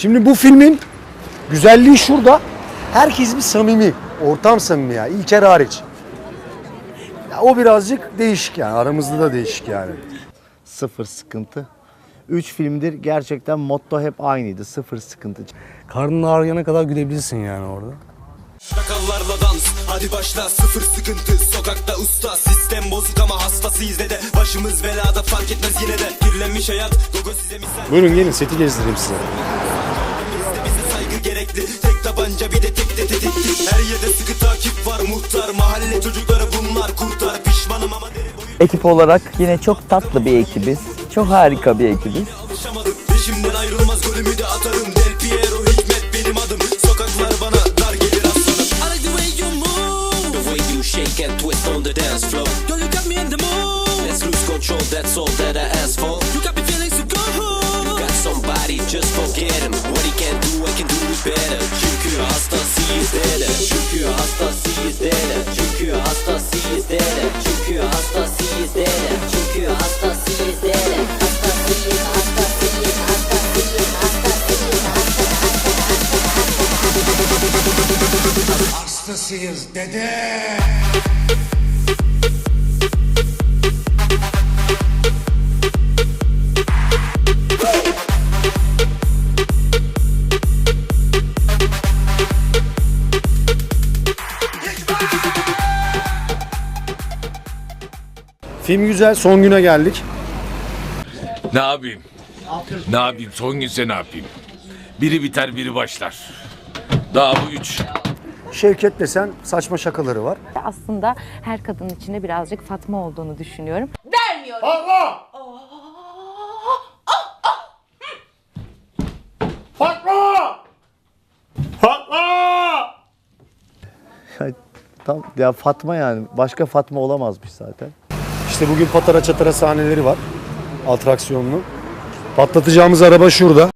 Şimdi bu filmin güzelliği şurada. Herkes bir samimi. Ortam samimi ya. İlker hariç. Ya o birazcık değişik yani. Aramızda da değişik yani. Sıfır sıkıntı. Üç filmdir gerçekten motto hep aynıydı. Sıfır sıkıntı. Karnın ağrıyana kadar gülebilirsin yani orada. Şakallarla dans hadi başla sıfır sıkıntı Sokakta usta sistem bozuk ama hastasıyız de de Başımız belada fark etmez yine de Kirlenmiş hayat gogo size misal Buyurun gelin seti gezdireyim size. Tabanca bir de tek de tetikti Her yerde sıkı takip var muhtar Mahalle çocukları bunlar kurtar. Pişmanım ama deri boyu Ekip olarak yine çok tatlı bir ekibiz. Çok harika bir ekibiz. Peşimden ayrılmaz golümü de atarım. Del Piero Hikmet benim adım. Sokaklar bana dar gelir aslanım. I like the way you move. The way you shake and twist on the dance floor. Girl you got me in the mood. Let's lose control that's all that I ask for. You got me feeling so good. You got somebody just forget hastasıyız dede Çünkü hastasıyız dede Çünkü hastasıyız dede Çünkü hastasıyız dede Hastasıyız hastasıyız hastasıyız hastasıyız Hastasıyız dede. Film güzel. Son güne geldik. Ne yapayım? Ne yapayım? Son günse ne yapayım? Biri biter biri başlar. Daha bu üç. Şevket desen saçma şakaları var. aslında her kadının içinde birazcık Fatma olduğunu düşünüyorum. Ya, tam ya Fatma yani. Başka Fatma olamazmış zaten. İşte bugün patara çatara sahneleri var. Atraksiyonlu. Patlatacağımız araba şurada.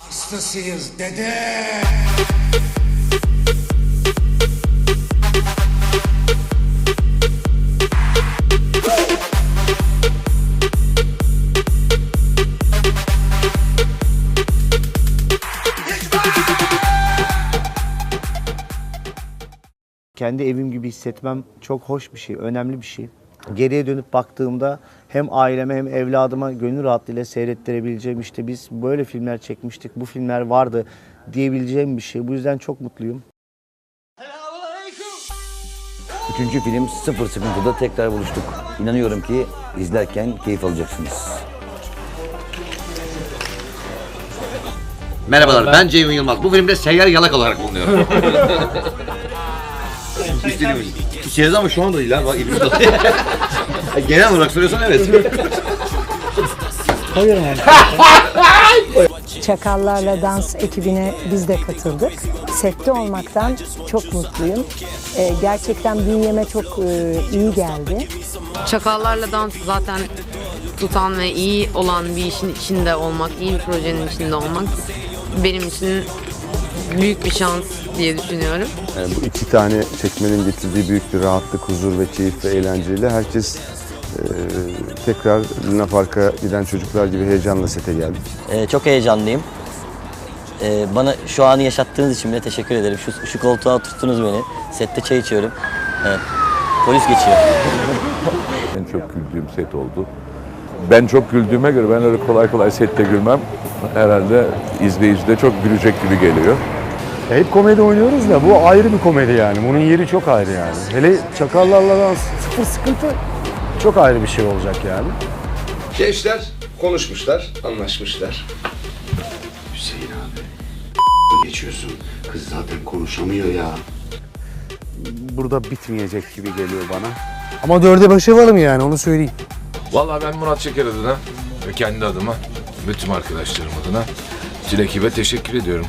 Hastasıyız dede. Kendi evim gibi hissetmem çok hoş bir şey, önemli bir şey. Geriye dönüp baktığımda hem aileme hem evladıma gönül rahatlığıyla seyrettirebileceğim işte biz böyle filmler çekmiştik, bu filmler vardı diyebileceğim bir şey. Bu yüzden çok mutluyum. Üçüncü film Sıfır Sıkıntıda tekrar buluştuk. İnanıyorum ki izlerken keyif alacaksınız. Merhabalar ben Ceyhun Yılmaz. Bu filmde seyyar yalak olarak bulunuyorum. İstediğim İçeriz ama şu anda değil ha. Bak iblis Genel olarak soruyorsan evet. Çakallarla Dans ekibine biz de katıldık. Sette olmaktan çok mutluyum. Ee, gerçekten bünyeme çok e, iyi geldi. Çakallarla dans zaten tutan ve iyi olan bir işin içinde olmak, iyi bir projenin içinde olmak benim için büyük bir şans diye düşünüyorum. Yani bu iki tane çekmenin getirdiği büyük bir rahatlık, huzur ve keyif ve eğlenceyle herkes e, tekrar Luna Park'a giden çocuklar gibi heyecanla sete geldik. Ee, çok heyecanlıyım. Ee, bana şu anı yaşattığınız için bile teşekkür ederim. Şu, şu koltuğa oturttunuz beni. Sette çay içiyorum. Evet. Polis geçiyor. En çok güldüğüm set oldu. Ben çok güldüğüme göre ben öyle kolay kolay sette gülmem. Herhalde izleyici de çok gülecek gibi geliyor. Ya hep komedi oynuyoruz da bu ayrı bir komedi yani. Bunun yeri çok ayrı yani. Hele çakallarla dans sıfır sıkıntı çok ayrı bir şey olacak yani. Gençler konuşmuşlar, anlaşmışlar. Hüseyin abi, geçiyorsun. Kız zaten konuşamıyor ya. Burada bitmeyecek gibi geliyor bana. Ama dörde başı varım yani onu söyleyeyim. Vallahi ben Murat Çeker adına ve kendi adıma, bütün arkadaşlarım adına tüm ekibe teşekkür ediyorum.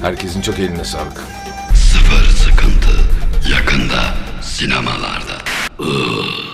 Herkesin çok eline sağlık. Sıfır sıkıntı yakında sinemalarda. Iıı.